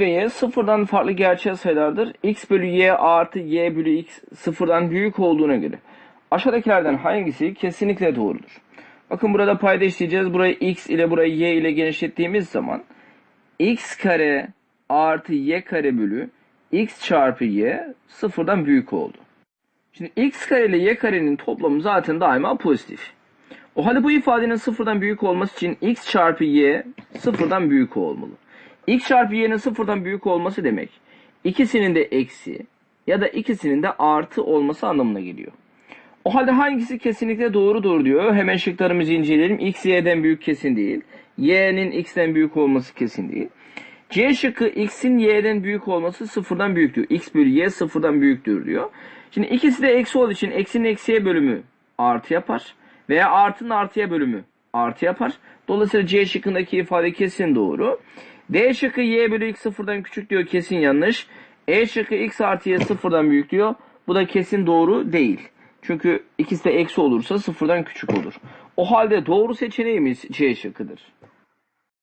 ve y sıfırdan farklı gerçel sayılardır. x bölü y artı y bölü x sıfırdan büyük olduğuna göre. Aşağıdakilerden hangisi kesinlikle doğrudur? Bakın burada payda işleyeceğiz. Burayı x ile burayı y ile genişlettiğimiz zaman x kare artı y kare bölü x çarpı y sıfırdan büyük oldu. Şimdi x kare ile y karenin toplamı zaten daima pozitif. O halde bu ifadenin sıfırdan büyük olması için x çarpı y sıfırdan büyük olmalı. X çarpı y'nin sıfırdan büyük olması demek ikisinin de eksi ya da ikisinin de artı olması anlamına geliyor. O halde hangisi kesinlikle doğrudur diyor. Hemen şıklarımızı inceleyelim. X y'den büyük kesin değil. Y'nin x'ten büyük olması kesin değil. C şıkkı x'in y'den büyük olması sıfırdan büyük diyor. x bölü y sıfırdan büyüktür diyor. Şimdi ikisi de eksi olduğu için eksinin eksiye bölümü artı yapar. Veya artının artıya bölümü artı yapar. Dolayısıyla C şıkkındaki ifade kesin doğru. D şıkkı y bölü x sıfırdan küçük diyor kesin yanlış. E şıkkı x artı y sıfırdan büyük diyor. Bu da kesin doğru değil. Çünkü ikisi de eksi olursa sıfırdan küçük olur. O halde doğru seçeneğimiz C şıkkıdır.